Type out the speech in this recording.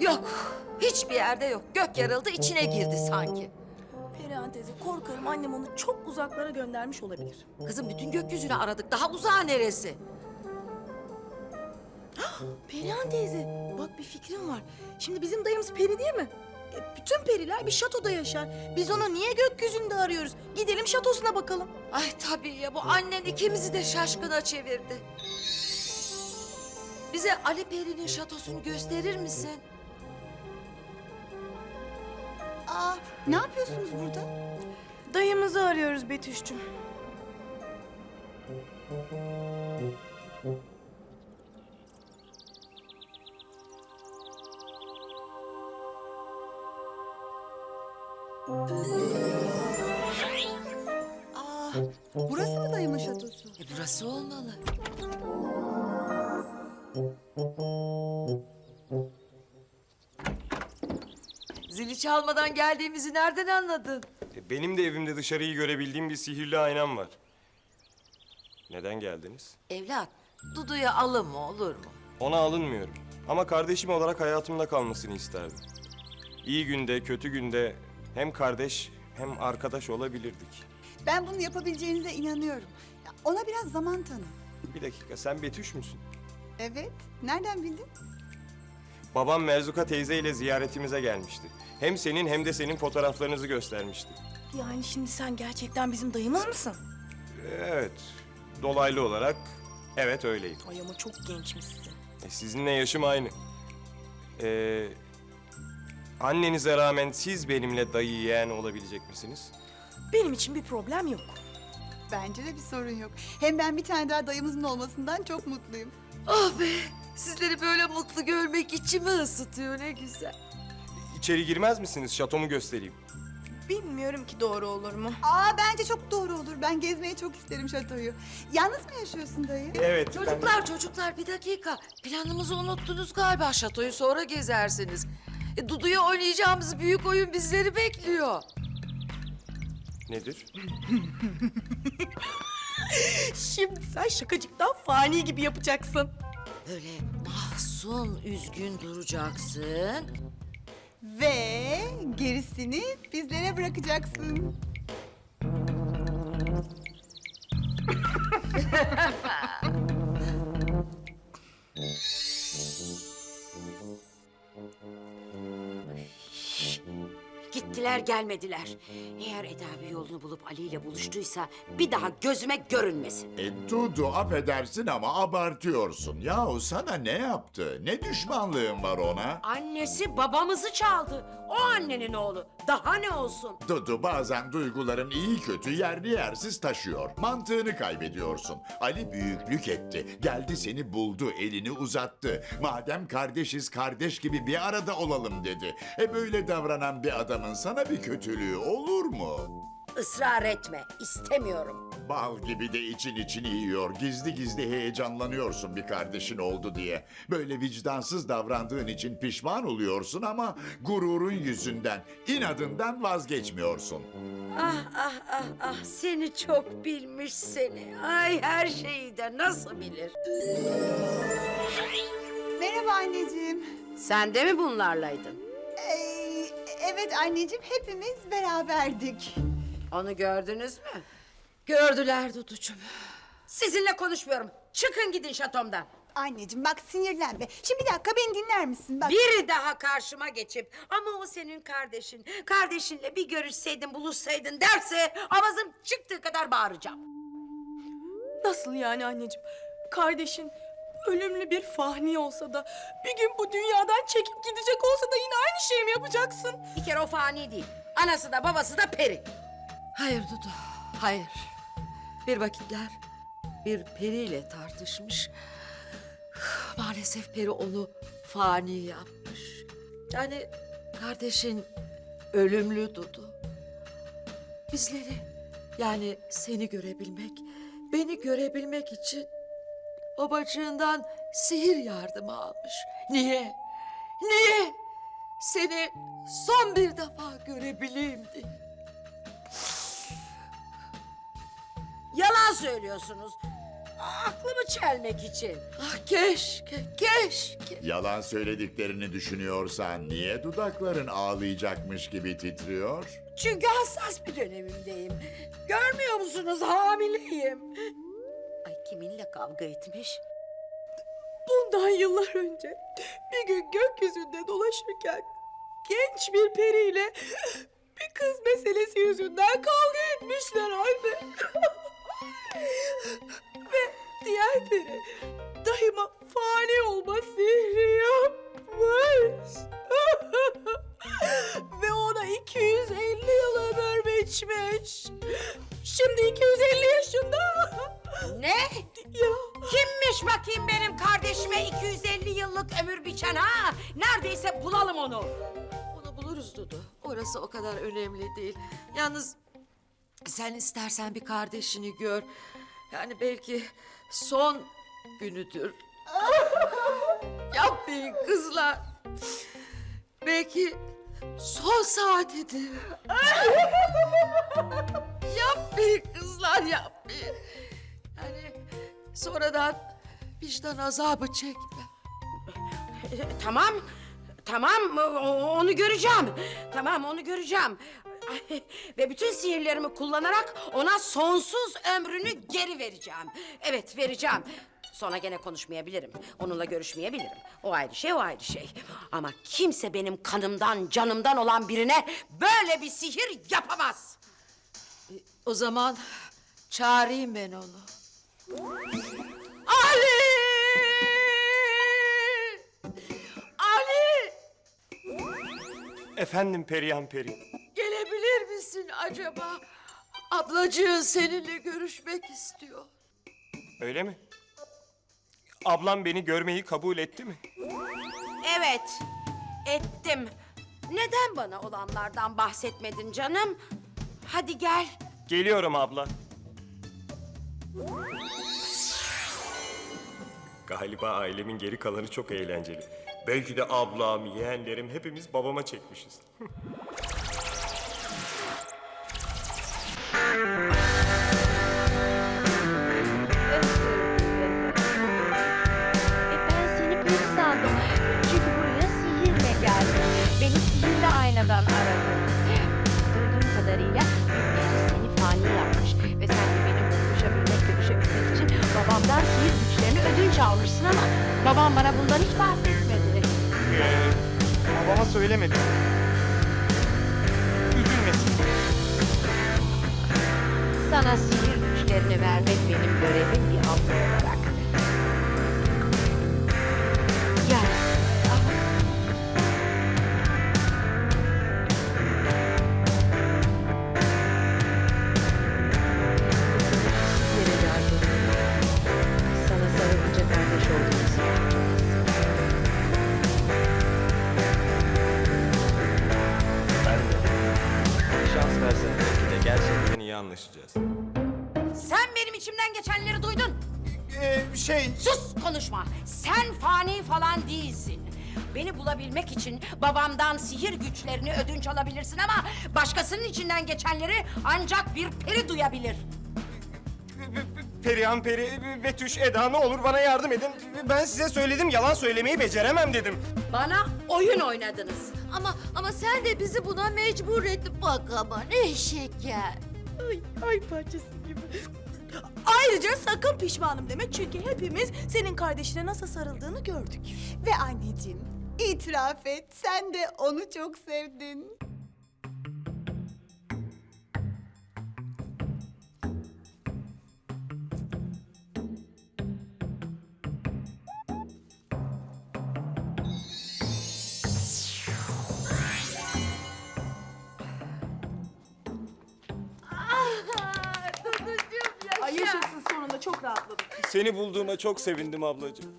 Yok. Hiçbir yerde yok. Gök yarıldı içine girdi sanki. Perihan teyze korkarım annem onu çok uzaklara göndermiş olabilir. Kızım bütün gökyüzünü aradık. Daha uzağa neresi? Perihan teyze bak bir fikrim var. Şimdi bizim dayımız peri değil mi? E, bütün periler bir şatoda yaşar. Biz onu niye gökyüzünde arıyoruz? Gidelim şatosuna bakalım. Ay tabii ya bu annen ikimizi de şaşkına çevirdi. Bize Ali Peri'nin şatosunu gösterir misin? Aa, ne yapıyorsunuz burada? Dayımızı arıyoruz Betüş'cüm. Aa, burası mı dayımın şatosu? E burası olmalı. Zili çalmadan geldiğimizi nereden anladın? E, Benim de evimde dışarıyı görebildiğim bir sihirli aynam var. Neden geldiniz? Evlat, Dudu'ya alın mı olur mu? Ona alınmıyorum. Ama kardeşim olarak hayatımda kalmasını isterdim. İyi günde, kötü günde hem kardeş hem arkadaş olabilirdik. Ben bunu yapabileceğinize inanıyorum. Ya, ona biraz zaman tanı. Bir dakika, sen Betüş müsün? Evet, nereden bildin? Babam Merzuka teyzeyle ziyaretimize gelmişti. Hem senin hem de senin fotoğraflarınızı göstermişti. Yani şimdi sen gerçekten bizim dayımız mısın? Evet, dolaylı olarak evet öyleyim. Ay ama çok gençmişsin. E, sizinle yaşım aynı. Ee, annenize rağmen siz benimle dayı yeğen olabilecek misiniz? Benim için bir problem yok. Bence de bir sorun yok. Hem ben bir tane daha dayımızın olmasından çok mutluyum. Oh be! Sizleri böyle mutlu görmek içimi ısıtıyor ne güzel. İçeri girmez misiniz? Şatomu göstereyim. Bilmiyorum ki doğru olur mu? Aa, bence çok doğru olur. Ben gezmeyi çok isterim şatoyu. Yalnız mı yaşıyorsun dayı? Evet. Çocuklar çocuklar bir dakika. Planımızı unuttunuz galiba. Şatoyu sonra gezersiniz. E, Dudu'ya oynayacağımız büyük oyun bizleri bekliyor. Nedir? Şimdi sen şakacıktan fani gibi yapacaksın. Böyle mahzun, üzgün duracaksın. Ve gerisini bizlere bırakacaksın. Gittiler gelmediler. Eğer Eda bir yolunu bulup Ali ile buluştuysa bir daha gözüme görünmesin. E, Dudu affedersin ama abartıyorsun. Yahu sana ne yaptı? Ne düşmanlığın var ona? Annesi babamızı çaldı. O annenin oğlu. Daha ne olsun? Dudu bazen duyguların iyi kötü yerli yersiz taşıyor. Mantığını kaybediyorsun. Ali büyüklük etti. Geldi seni buldu, elini uzattı. Madem kardeşiz kardeş gibi bir arada olalım dedi. E böyle davranan bir adamın sana bir kötülüğü olur mu? Israr etme. istemiyorum. Bal gibi de için içini yiyor. Gizli gizli heyecanlanıyorsun bir kardeşin oldu diye. Böyle vicdansız davrandığın için pişman oluyorsun ama gururun yüzünden, inadından vazgeçmiyorsun. Ah ah ah ah seni çok bilmiş seni. Ay her şeyi de nasıl bilir. Merhaba anneciğim. Sen de mi bunlarlaydın? Ee, evet anneciğim, hepimiz beraberdik. Onu gördünüz mü? Gördüler Duducuğum. Sizinle konuşmuyorum. Çıkın gidin şatomdan. Anneciğim bak sinirlenme. Şimdi bir dakika beni dinler misin? Bak. Biri daha karşıma geçip ama o senin kardeşin. Kardeşinle bir görüşseydin buluşsaydın derse avazım çıktığı kadar bağıracağım. Nasıl yani anneciğim? Kardeşin ölümlü bir fani olsa da bir gün bu dünyadan çekip gidecek olsa da yine aynı şeyi mi yapacaksın? Bir kere o fani değil. Anası da babası da peri. Hayır Dudu, hayır. Bir vakitler bir periyle tartışmış. Maalesef peri onu fani yapmış. Yani kardeşin ölümlü Dudu. Bizleri yani seni görebilmek, beni görebilmek için babacığından sihir yardımı almış. Niye? Niye? Seni son bir defa görebileyim diye. Yalan söylüyorsunuz. aklımı çelmek için. Ah keşke, keşke. Yalan söylediklerini düşünüyorsan niye dudakların ağlayacakmış gibi titriyor? Çünkü hassas bir dönemimdeyim. Görmüyor musunuz hamileyim. Ay kiminle kavga etmiş? Bundan yıllar önce bir gün gökyüzünde dolaşırken genç bir periyle bir kız meselesi yüzünden kavga etmişler anne. Ve diğer peri dayıma fani olma sihri yapmış. Ve ona 250 yıl ömür biçmiş. Şimdi 250 yaşında. Ne? Ya Kimmiş bakayım benim kardeşime 250 yıllık ömür biçen ha? Neredeyse bulalım onu. Onu buluruz Dudu. Orası o kadar önemli değil. Yalnız sen istersen bir kardeşini gör. Yani belki son günüdür. Yapmayın kızlar. Belki son saatidir. yapmayın kızlar yapmayın. Yani sonradan vicdan azabı çekme. Tamam. Tamam o- onu göreceğim. Tamam onu göreceğim. Ay, Ve bütün sihirlerimi kullanarak ona sonsuz ömrünü geri vereceğim. Evet vereceğim. Sonra gene konuşmayabilirim. Onunla görüşmeyebilirim. O ayrı şey, o ayrı şey. Ama kimse benim kanımdan, canımdan olan birine böyle bir sihir yapamaz. O zaman çağırayım ben onu. Ali! Ali! Efendim Perihan Peri. Acaba? Ablacığın seninle görüşmek istiyor. Öyle mi? Ablam beni görmeyi kabul etti mi? Evet, ettim. Neden bana olanlardan bahsetmedin canım? Hadi gel. Geliyorum abla. Galiba ailemin geri kalanı çok eğlenceli. Belki de ablam, yeğenlerim hepimiz babama çekmişiz. aynadan aradın. Duyduğum kadarıyla Büyük seni fani yapmış. Ve sen de benimle buluşabilmek, görüşebilmek için babamdan sihir güçlerini ödünç almışsın ama babam bana bundan hiç bahsetmedi. Babama söylemedim. Sana sihir güçlerini vermek benim görevim bir abla olarak. İyi anlaşacağız. Sen benim içimden geçenleri duydun. Ee, şey, Sus konuşma. Sen fani falan değilsin. Beni bulabilmek için babamdan sihir güçlerini ödünç alabilirsin ama başkasının içinden geçenleri ancak bir peri duyabilir. Perihan Peri, Betüş, Eda ne olur bana yardım edin. Ben size söyledim yalan söylemeyi beceremem dedim. Bana oyun oynadınız. Ama ama sen de bizi buna mecbur ettin. Bak ama ne şeker. Ay, ay parçası gibi. Ayrıca sakın pişmanım deme çünkü hepimiz senin kardeşine nasıl sarıldığını gördük. Ve anneciğim itiraf et sen de onu çok sevdin. Seni bulduğuma çok sevindim ablacığım.